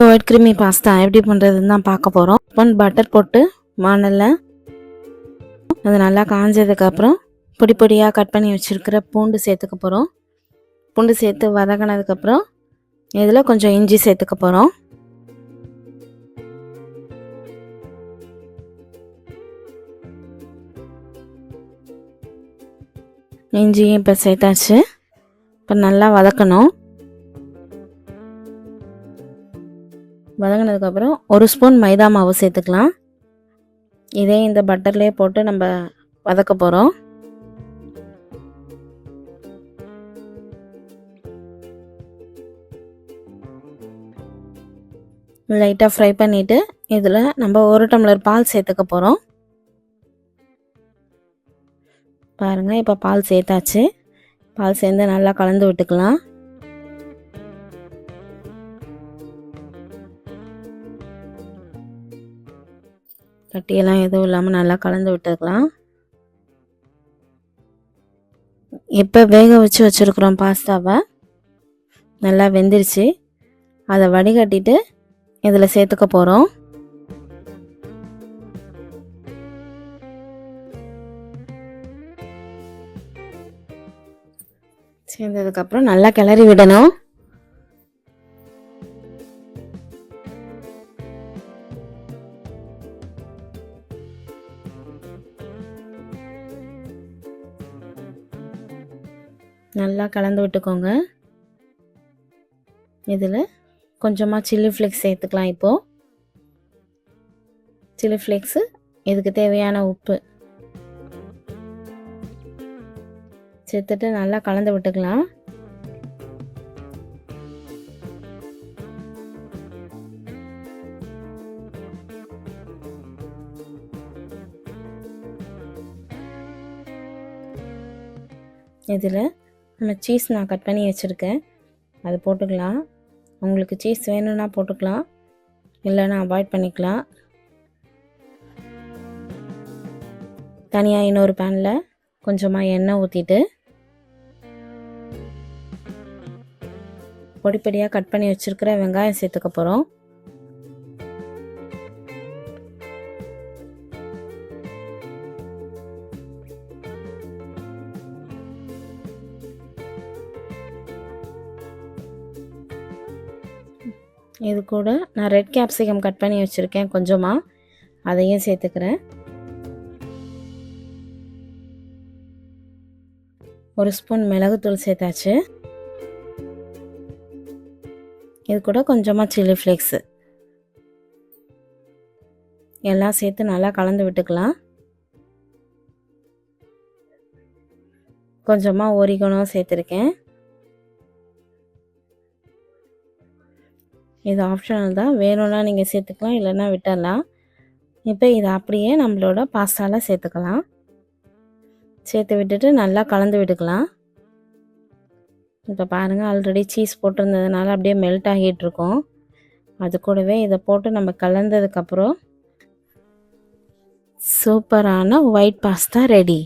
White creamy pasta எப்படி பண்ணுறதுன்னு தான் பார்க்க போகிறோம் ஒன் பட்டர் போட்டு மணலில் அது நல்லா காஞ்சதுக்கப்புறம் பொடி பொடியாக கட் பண்ணி வச்சுருக்கிற பூண்டு சேர்த்துக்க போகிறோம் பூண்டு சேர்த்து வதக்கினதுக்கப்புறம் இதில் கொஞ்சம் இஞ்சி சேர்த்துக்க போகிறோம் இஞ்சியும் இப்போ சேர்த்தாச்சு. இப்போ நல்லா வதக்கணும். வதங்கினதுக்கப்புறம் ஒரு ஸ்பூன் மைதா மாவு சேர்த்துக்கலாம். இதே இந்த பட்டர்லேயே போட்டு நம்ம வதக்க போகிறோம் லைட்டாக ஃப்ரை பண்ணிவிட்டு இதில் நம்ம ஒரு டம்ளர் பால் சேர்த்துக்க போகிறோம் பாருங்கள் இப்போ பால் சேர்த்தாச்சு. பால் சேர்ந்து நல்லா கலந்து விட்டுக்கலாம். கட்டியெல்லாம் எதுவும் இல்லாமல் நல்லா கலந்து விட்டுக்கலாம். இப்போ வேக வச்சு வச்சுருக்குறோம் பாஸ்தாவை. நல்லா வெந்துருச்சு. அதை வடிகட்டிட்டு இதில் சேர்த்துக்க போகிறோம் சேர்ந்ததுக்கப்புறம் நல்லா கிளறி விடணும். நல்லா கலந்து விட்டுக்கோங்க. இதில் கொஞ்சமாக சில்லி ஃப்ளேக்ஸ் சேர்த்துக்கலாம் இப்போது சில்லி ஃப்ளேக்ஸு இதுக்கு தேவையான உப்பு. சேர்த்துட்டு நல்லா கலந்து விட்டுக்கலாம். இதில் நம்ம சீஸ் நான் கட் பண்ணி வச்சுருக்கேன். அது போட்டுக்கலாம். உங்களுக்கு சீஸ் வேணும்னா போட்டுக்கலாம். இல்லைன்னா அவாய்ட் பண்ணிக்கலாம். தனியாக இன்னொரு பேனில் கொஞ்சமாக எண்ணெய் ஊற்றிட்டு பொடி பொடியாக கட் பண்ணி வச்சுருக்கிற வெங்காயம் சேர்த்துக்க போகிறோம் இது கூட நான் ரெட் கேப்சிகம் கட் பண்ணி வச்சுருக்கேன் கொஞ்சமாக அதையும் சேர்த்துக்கிறேன். ஒரு ஸ்பூன் மிளகுத்தூள் சேர்த்தாச்சு. இது கூட கொஞ்சமாக சில்லி ஃப்ளேக்ஸு எல்லாம் சேர்த்து நல்லா கலந்து விட்டுக்கலாம். கொஞ்சமாக ஓரிகனும் சேர்த்துருக்கேன். இது ஆப்ஷனல் தான் வேணும்னா நீங்கள் சேர்த்துக்கலாம் இல்லைன்னா விட்டுடலாம். இப்போ இதை அப்படியே நம்மளோட பாஸ்தாவில் சேர்த்துக்கலாம். சேர்த்து விட்டுட்டு நல்லா கலந்து விட்டுக்கலாம். இப்போ பாருங்கள் ஆல்ரெடி சீஸ் போட்டிருந்ததுனால அப்படியே மெல்ட் ஆகிட்டுருக்கோம் அது கூடவே இதை போட்டு நம்ம கலந்ததுக்கப்புறம் சூப்பரான ஒயிட் பாஸ்தா ரெடி